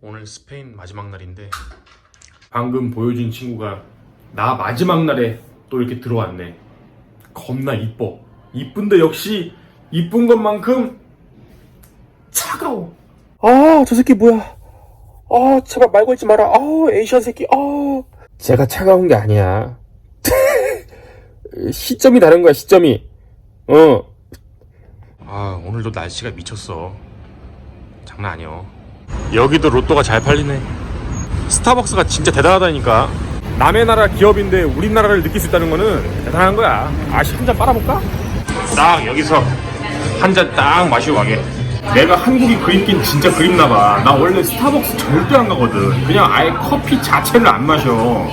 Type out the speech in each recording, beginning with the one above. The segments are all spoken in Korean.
오늘 스페인 마지막 날인데 방금 보여준 친구가 나 마지막 날에 또 이렇게 들어왔네. 겁나 이뻐. 이쁜데 역시 이쁜 것만큼 차가워. 아, 저 새끼 뭐야? 아, 제발 말 걸지 마라. 아, 에이션 새끼. 아. 제가 차가운 게 아니야. 시점이 다른 거야, 시점이. 어. 아 오늘도 날씨가 미쳤어 장난 아니야 여기도 로또가 잘 팔리네 스타벅스가 진짜 대단하다니까 남의 나라 기업인데 우리나라를 느낄 수 있다는 거는 대단한 거야. 아씨, 한 잔 빨아볼까? 딱 여기서 한 잔 딱 마시고 가게 내가 한국이 그립긴 진짜 그립나 봐. 나 원래 스타벅스 절대 안 가거든. 그냥 아예 커피 자체를 안 마셔.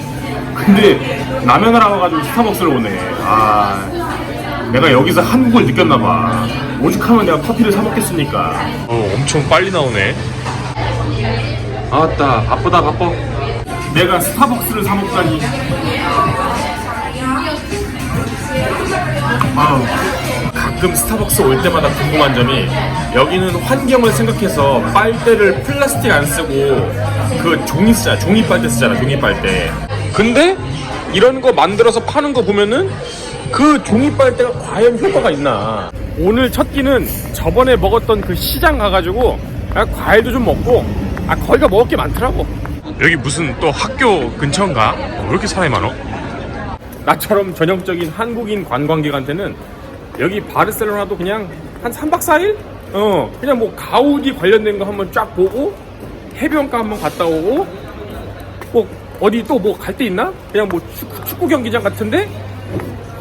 근데 남의 나라 와가지고 스타벅스를 오네. 아, 내가 여기서 한국을 느꼈나 봐. 오죽하면 내가 커피를 사 먹겠습니까? 어 엄청 빨리 나오네 아따 바쁘다 바빠 내가 스타벅스를 사 먹다니. 아우, 가끔 스타벅스 올 때마다 궁금한 점이 여기는 환경을 생각해서 빨대를 플라스틱 안 쓰고 그 종이 쓰잖아. 종이 빨대 쓰잖아. 종이 빨대. 근데 이런 거 만들어서 파는 거 보면은 그 종이 빨대가 과연 효과가 있나? 오늘 첫 끼는 저번에 먹었던 그 시장 가가지고 아, 과일도 좀 먹고 아 거기가 먹을 게 많더라고. 여기 무슨 또 학교 근처인가? 어, 왜 이렇게 사람이 많어? 나처럼 전형적인 한국인 관광객한테는 여기 바르셀로나도 그냥 한 3박 4일? 어, 그냥 뭐 가우디 관련된 거 한번 쫙 보고 해변가 한번 갔다 오고 뭐 어디 또 뭐 갈 데 있나? 그냥 뭐 축구, 축구 경기장 같은데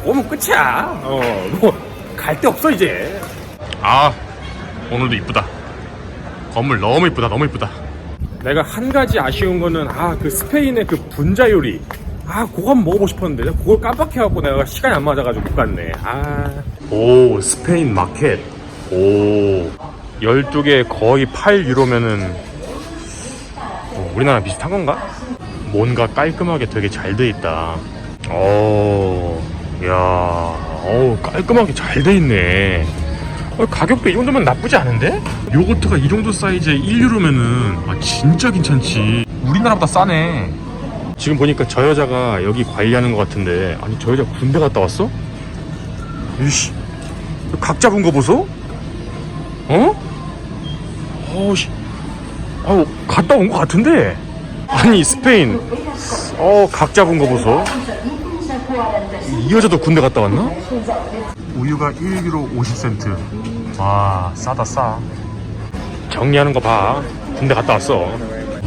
오면 끝이야. 어, 뭐 갈 데 없어 이제. 아 오늘도 이쁘다 건물 너무 이쁘다 너무 이쁘다 내가 한 가지 아쉬운 거는 아 그 스페인의 그 분자 요리. 아 그거 한번 먹어보고 싶었는데 그걸 깜빡해갖고 내가 시간이 안 맞아가지고 못 갔네. 아. 오 스페인 마켓. 오. 12개 거의 8유로면은 어, 우리나라 비슷한 건가? 뭔가 깔끔하게 되게 잘 돼 있다. 오, 야, 어우 깔끔하게 잘 돼 있네 어, 가격도 이 정도면 나쁘지 않은데? 요거트가 이 정도 사이즈에 1유로면은 아 진짜 괜찮지 우리나라보다 싸네 지금 보니까 저 여자가 여기 관리하는 것 같은데 아니 저 여자 군대 갔다 왔어? 이씨 각 잡은 거 보소? 어? 어우씨 아우 갔다 온거 같은데 아니 스페인 어각 잡은 거 보소 이 여자도 군대 갔다 왔나? 우유가 1유로 50센트. 와 싸다 싸. 정리하는 거봐. 군대 갔다 왔어.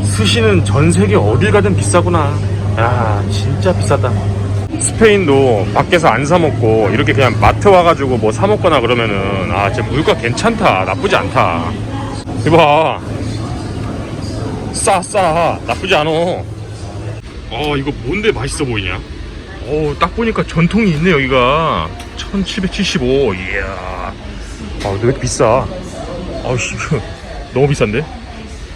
스시는 전 세계 어딜 가든 비싸구나. 야 진짜 비싸다. 스페인도 밖에서 안 사 먹고 이렇게 그냥 마트 와가지고 뭐 사 먹거나 그러면은 아 진짜 물가 괜찮다. 나쁘지 않다. 이봐. 싸 싸. 나쁘지 않어. 어 이거 뭔데 맛있어 보이냐? 어딱 보니까 전통이 있네 여기가 1775 이야 아왜 이렇게 비싸 아씨 너무 비싼데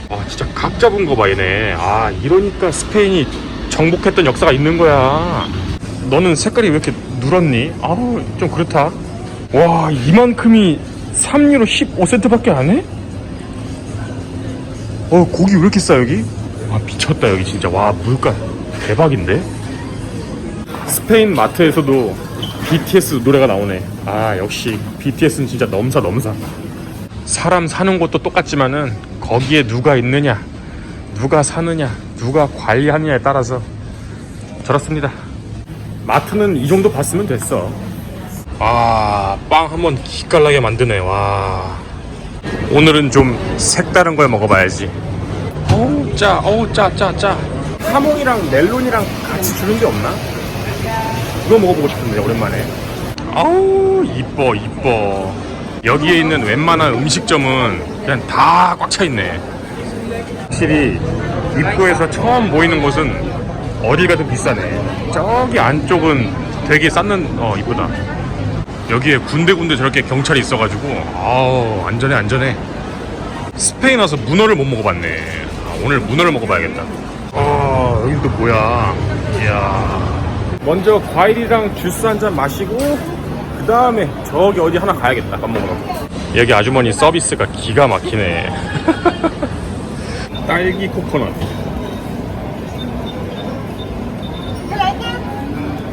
아 진짜 각 잡은 거 봐 얘네 아 이러니까 스페인이 정복했던 역사가 있는 거야 너는 색깔이 왜 이렇게 누렇니? 아우 좀 그렇다 와 이만큼이 3유로 15센트밖에 안 해? 어 고기 왜 이렇게 싸 여기? 와 미쳤다 여기 진짜 와 물가 대박인데? 스페인 마트에서도 BTS 노래가 나오네. 아 역시 BTS는 진짜 넘사 넘사. 사람 사는 곳도 똑같지만은 거기에 누가 있느냐 누가 사느냐 누가 관리하느냐에 따라서 저렇습니다. 마트는 이 정도 봤으면 됐어. 아 빵 한번 기깔나게 만드네 와. 오늘은 좀 색다른 걸 먹어봐야지. 어우 짜 어우 짜 짜 짜. 하몽이랑 멜론이랑 같이 주는 게 없나? 그거 먹어보고 싶은데 오랜만에. 아우 이뻐 이뻐. 여기에 있는 웬만한 음식점은 그냥 다 꽉 차 있네. 확실히 입구에서 처음 보이는 곳은 어디 가든 비싸네. 저기 안쪽은 되게 쌌는 어 이쁘다. 여기에 군데군데 저렇게 경찰이 있어가지고 아우 안전해 안전해. 스페인 와서 문어를 못 먹어봤네. 아, 오늘 문어를 먹어봐야겠다. 아 여긴 또 뭐야? 이야 먼저 과일이랑 주스 한 잔 마시고 그 다음에 저기 어디 하나 가야겠다 밥 먹으러 여기 아주머니 서비스가 기가 막히네 딸기 코코넛.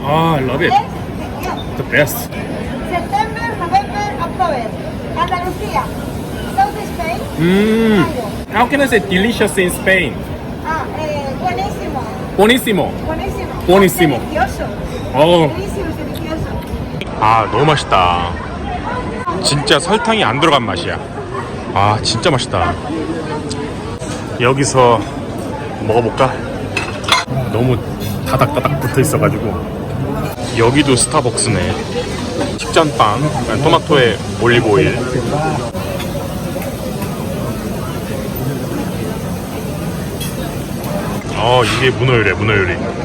아, I love it. The best. September, November, October. Andalucía. South Spain. 음. Mango. How can I say delicious in Spain? Ah, eh, buenísimo. Buonissimo. Buenísimo. Buenísimo. 어. 아 너무 맛있다. 진짜 설탕이 안 들어간 맛이야. 아 진짜 맛있다. 여기서 먹어볼까? 너무 다닥다닥 붙어 있어가지고. 여기도 스타벅스네. 식전빵 토마토에 올리브 오일. 어 이게 문어요리야 문어요리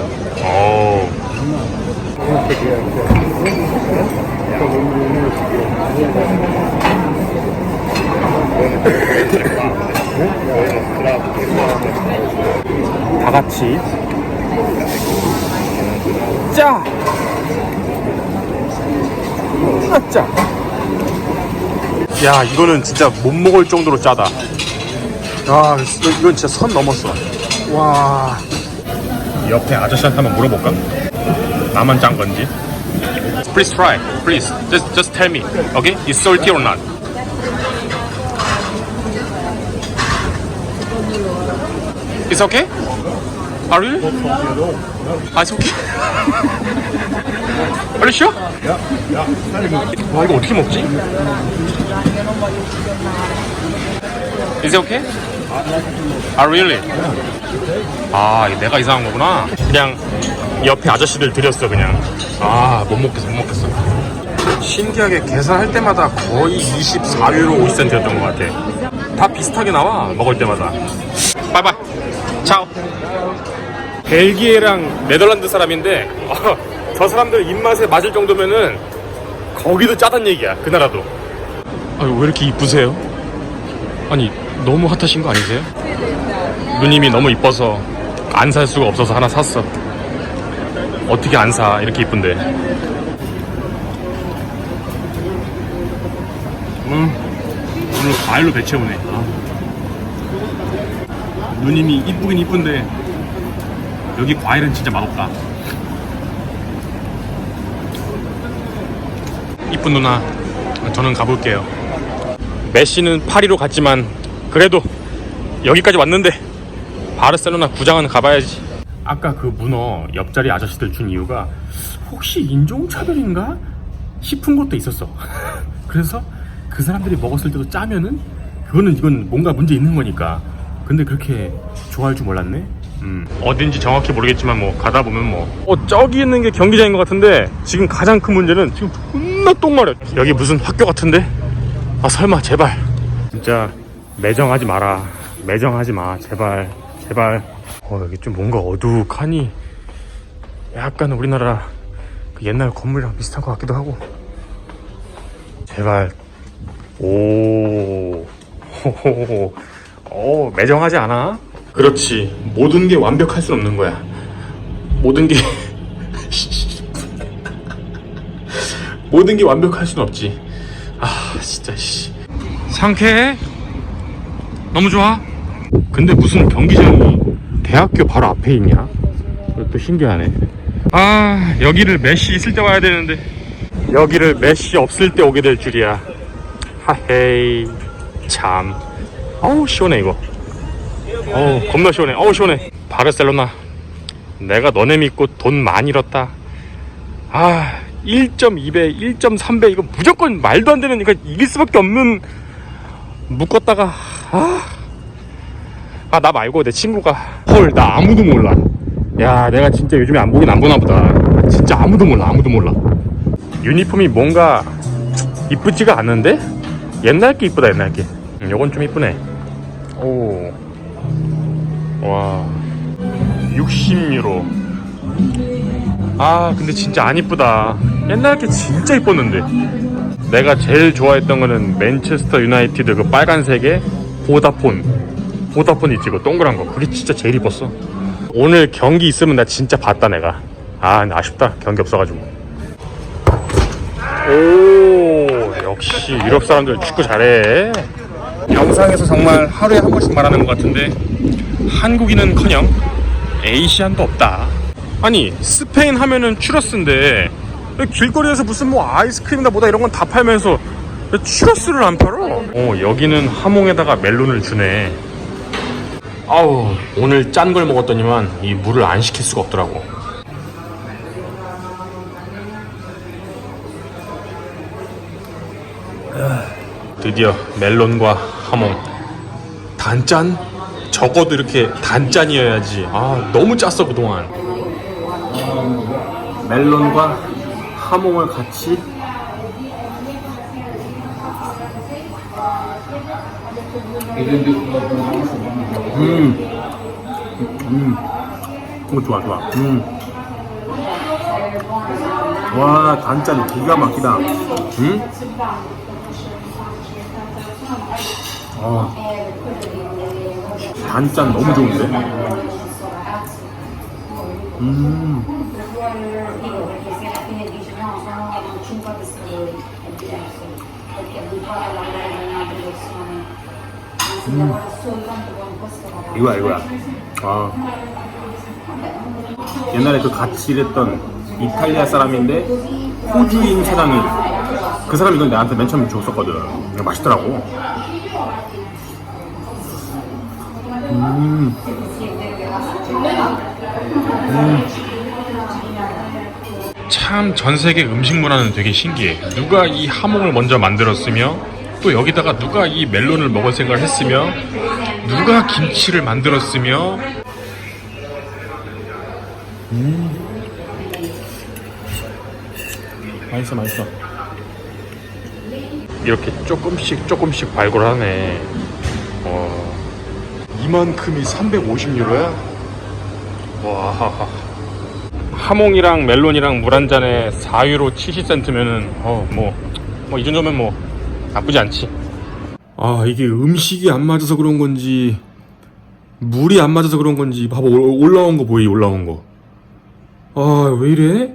어다 같이 짜! 짜! 짜! 야 이거는 진짜 못 먹을 정도로 짜다 야 이거- 이건 진짜 선 넘었어 와 옆에 아저씨한테 한번 물어볼까? 나만 짠 건지 Please try, please. Just, just tell me, okay? It's salty or not? It's okay? Are you? Ah, it's okay. Are you sure? 와 이거 어떻게 먹지? Is it okay? Ah, really? 아, 내가 이상한 거구나. 그냥 옆에 아저씨들 드렸어, 그냥. 아, 못 먹겠어, 못 먹겠어. 신기하게 계산할 때마다 거의 24유로 50센트였던 것 같아. 다 비슷하게 나와, 먹을 때마다. 바이바이. 차오. 벨기에랑 네덜란드 사람인데, 어, 저 사람들 입맛에 맞을 정도면은 거기도 짜단 얘기야, 그 나라도. 아유, 왜 이렇게 이쁘세요? 아니, 너무 핫하신 거 아니세요? 누님이 너무 이뻐서 안 살 수가 없어서 하나 샀어. 어떻게 안 사? 이렇게 이쁜데. 음, 오늘 과일로 배 채우네. 아. 누님이 이쁘긴 이쁜데 여기 과일은 진짜 맛없다. 이쁜 누나, 저는 가볼게요. 메시는 파리로 갔지만 그래도 여기까지 왔는데 바르셀로나 구장은 가봐야지. 아까 그 문어 옆자리 아저씨들 준 이유가 혹시 인종차별인가 싶은 것도 있었어. 그래서 그 사람들이 먹었을 때도 짜면은 그거는 이건 뭔가 문제 있는 거니까. 근데 그렇게 좋아할 줄 몰랐네. 음. 어딘지 정확히 모르겠지만 뭐 가다 보면 뭐. 어 저기 있는 게 경기장인 것 같은데 지금 가장 큰 문제는 지금 존나 똥마려. 여기 무슨 학교 같은데? 아 설마 제발. 진짜 매정하지 마라. 매정하지 마. 제발. 제발. 어, 여기 좀 뭔가 어둑하니 약간 우리나라 그 옛날 건물이랑 비슷한 것 같기도 하고. 제발. 오. 호호호. 어, 매정하지 않아? 그렇지. 모든 게 완벽할 순 없는 거야. 모든 게. 모든 게 완벽할 순 없지. 아, 진짜, 씨. 상쾌해? 너무 좋아? 근데 무슨 경기장이 대학교 바로 앞에 있냐? 그것도 신기하네. 아, 여기를 메시 있을 때 와야 되는데. 여기를 메시 없을 때 오게 될 줄이야. 하헤이. 참. 어우, 시원해, 이거. 어우, 겁나 시원해. 어우, 시원해. 바르셀로나. 내가 너네 믿고 돈 많이 잃었다. 아, 1.2배, 1.3배, 이거 무조건 말도 안 되는, 이거 이길 수밖에 없는, 묶었다가, 아. 아, 나 말고 내 친구가, 헐, 나 아무도 몰라. 야, 내가 진짜 요즘에 안 보긴 안 보나 보다. 진짜 아무도 몰라, 아무도 몰라. 유니폼이 뭔가 이쁘지가 않은데? 옛날 게 이쁘다, 옛날 게. 음, 요건 좀 이쁘네. 오. 와. 60유로. 아, 근데 진짜 안 이쁘다. 옛날 게 진짜 이뻤는데. 내가 제일 좋아했던 거는 맨체스터 유나이티드 그 빨간색의 보다폰. 보다폰 있지, 그 동그란 거. 그게 진짜 제일 이뻤어. 오늘 경기 있으면 나 진짜 봤다, 내가. 아, 아쉽다. 경기 없어가지고. 오, 역시 유럽 사람들 축구 잘해. 영상에서 정말 하루에 한 번씩 말하는 것 같은데 한국인은커녕 에이시안도 없다. 아니 스페인 하면은 추러스인데 왜 길거리에서 무슨 뭐 아이스크림이나 뭐다 이런 건 다 팔면서 왜 추러스를 안 팔어? 어 여기는 하몽에다가 멜론을 주네. 아우 오늘 짠 걸 먹었더니만 이 물을 안 식힐 수가 없더라고. 드디어 멜론과 하몽 단짠? 적어도 이렇게 단짠이어야지 아 너무 짰어 그동안 멜론과 하몽을 같이 음, 음, 오 좋아 좋아. 음, 와 단짠 기가 막히다. 음, 아, 단짠 너무 좋은데. 음, 이거야 이거야. 아, 옛날에 그 같이 일했던 이탈리아 사람인데 호주인 사장이 그 사람이 이걸 나한테 맨 처음에 줬었거든. 맛있더라고. 참전 세계 음식 문화는 되게 신기해. 누가 이 하몽을 먼저 만들었으며 또 여기다가 누가 이 멜론을 먹을 생각을 했으며 누가 김치를 만들었으며? 맛있어 맛있어. 이렇게 조금씩 조금씩 발굴하네. 어, 이만큼이 350유로야? 와. 하몽이랑 멜론이랑 물 한 잔에 4유로 70센트면은 어뭐 뭐 이 정도면 뭐 나쁘지 않지. 아 이게 음식이 안 맞아서 그런 건지 물이 안 맞아서 그런 건지 봐봐 올- 올라온 거 보이 올라온 거 아 왜 이래?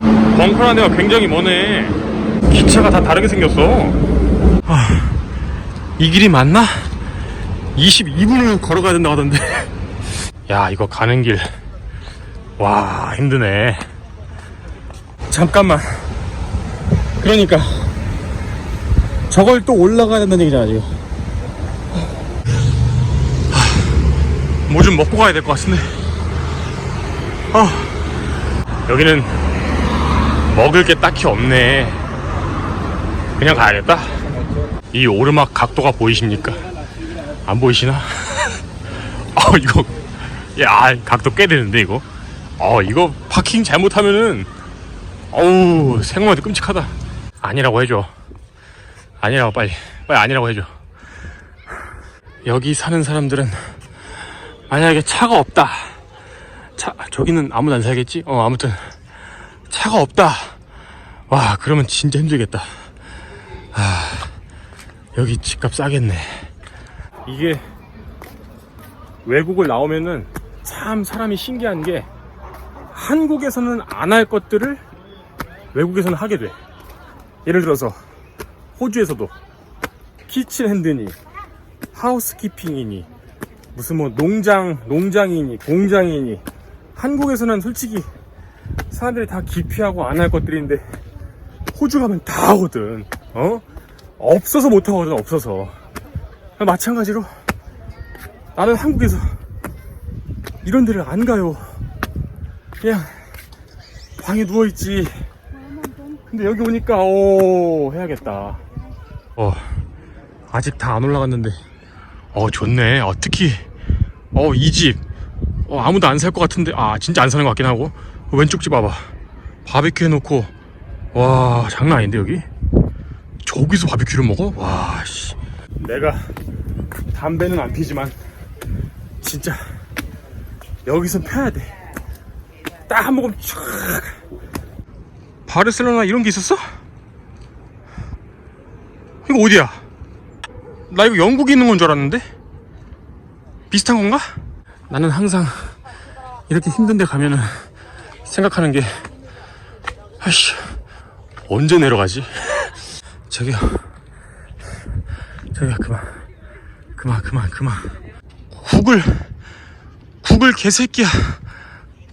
벙커라는 데가 굉장히 머네. 기차가 다 다르게 생겼어. 아, 이 길이 맞나? 22분을 걸어가야 된다고 하던데. 야 이거 가는 길. 와 힘드네. 잠깐만. 그러니까 저걸 또 올라가야 된다는 얘기잖아 지금. 뭐 좀 먹고 가야 될 것 같은데. 아 여기는 먹을 게 딱히 없네. 그냥 가야겠다. 이 오르막 각도가 보이십니까? 안 보이시나? 어 이거 야 각도 꽤 되는데 이거? 어 이거 파킹 잘못하면은 어우 생각만 해도 끔찍하다. 아니라고 해줘 아니라고 빨리 빨리 아니라고 해줘. 여기 사는 사람들은 만약에 차가 없다. 차 저기는 아무도 안 살겠지? 어 아무튼 차가 없다. 와 그러면 진짜 힘들겠다. 아 여기 집값 싸겠네. 이게 외국을 나오면은 참 사람이 신기한 게 한국에서는 안 할 것들을 외국에서는 하게 돼. 예를 들어서 호주에서도 키친 핸드니 하우스키핑이니 무슨 뭐 농장 농장이니 공장이니 한국에서는 솔직히 사람들이 다 기피하고 안 할 것들인데 호주 가면 다 하거든. 어? 없어서 못 하거든. 없어서. 마찬가지로 나는 한국에서 이런 데를 안 가요. 그냥 방에 누워 있지. 근데 여기 오니까 오 해야겠다. 어 아직 다 안 올라갔는데. 어 좋네. 어 특히 어 이 집. 어, 아무도 안 살 것 같은데. 아 진짜 안 사는 것 같긴 하고. 그 왼쪽 집 봐봐. 바베큐 해놓고. 와 장난 아닌데 여기? 저기서 바베큐를 먹어? 와씨. 내가 담배는 안 피지만 진짜 여기서 펴야 돼. 딱 한 모금 촥. 바르셀로나 이런 게 있었어? 이거 어디야? 나 이거 영국에 있는 건 줄 알았는데? 비슷한 건가? 나는 항상 이렇게 힘든 데 가면은 생각하는 게 아이씨 언제 내려가지? 저기요 저기요 그만 그만 그만 그만 훅을 구글 개새끼야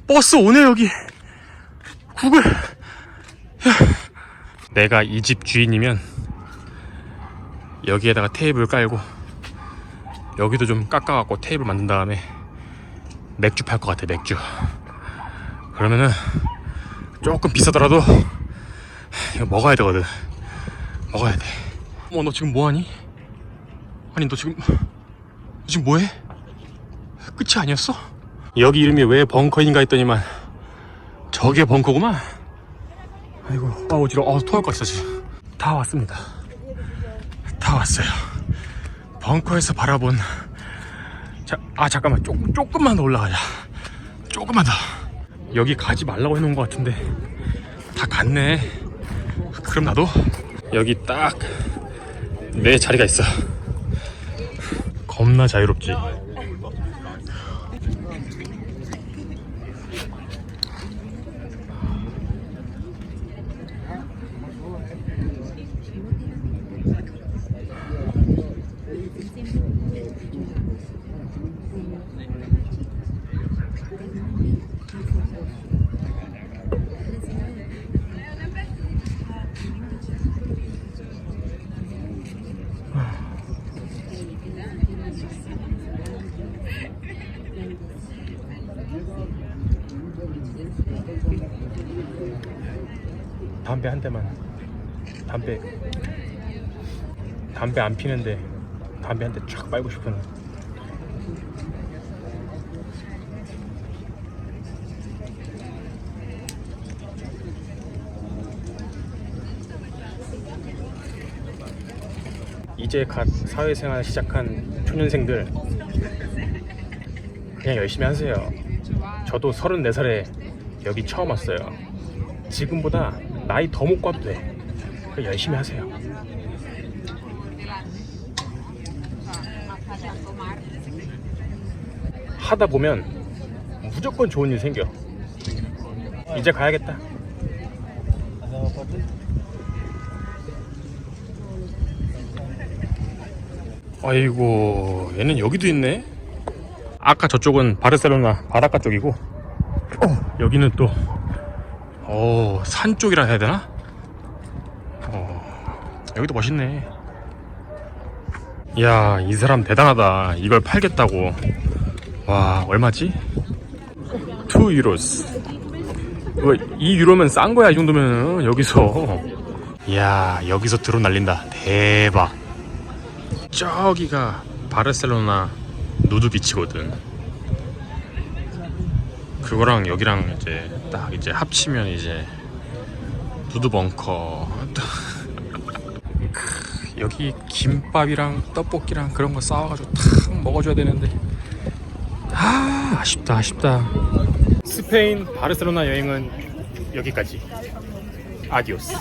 버스 오네 여기 구글 야. 내가 이 집 주인이면 여기에다가 테이블 깔고 여기도 좀 깎아갖고 테이블 만든 다음에 맥주 팔 것 같아 맥주. 그러면은 조금 비싸더라도 이거 먹어야 되거든. 먹어야 돼. 어머 너 지금 뭐하니? 아니 너 지금 너 지금 뭐해? 끝이 아니었어? 여기 이름이 왜 벙커인가 했더니만 저게 벙커구만. 아이고 아 어지러워 아 토할 것 같아 지금. 다 왔습니다 다 왔어요. 벙커에서 바라본 자, 아 잠깐만. 조, 조금만 더 올라가자. 조금만 더. 여기 가지 말라고 해놓은 것 같은데. 다 갔네. 그럼 나도 여기 딱 내 자리가 있어. 겁나 자유롭지 담배 한 대만. 담배. 담배 안 피는데 담배 한 대 쫙 빨고 싶은. 이제 갓 사회생활 시작한 초년생들 그냥 열심히 하세요. 저도 34살에 여기 처음 왔어요. 지금보다 나이 더 먹고 와도 돼. 그 열심히 하세요. 하다 보면 무조건 좋은 일 생겨. 이제 가야겠다. 아이고, 얘는 여기도 있네. 아까 저쪽은 바르셀로나 바닷가 쪽이고, 어, 여기는 또 오, 산 쪽이라 해야 되나? 어, 여기도 멋있네. 이야, 이 사람 대단하다. 이걸 팔겠다고. 와, 얼마지? 2 유로스. 2 유로면 싼 거야, 이 정도면. 여기서. 이야, 여기서 드론 날린다. 대박. 저기가 바르셀로나 누드 비치거든. 그거랑 여기랑 이제 딱 이제 합치면 이제 두두 벙커. 크, 여기 김밥이랑 떡볶이랑 그런 거 싸워가지고 탁 먹어줘야 되는데. 아 아쉽다 아쉽다. 스페인 바르셀로나 여행은 여기까지. 아디오스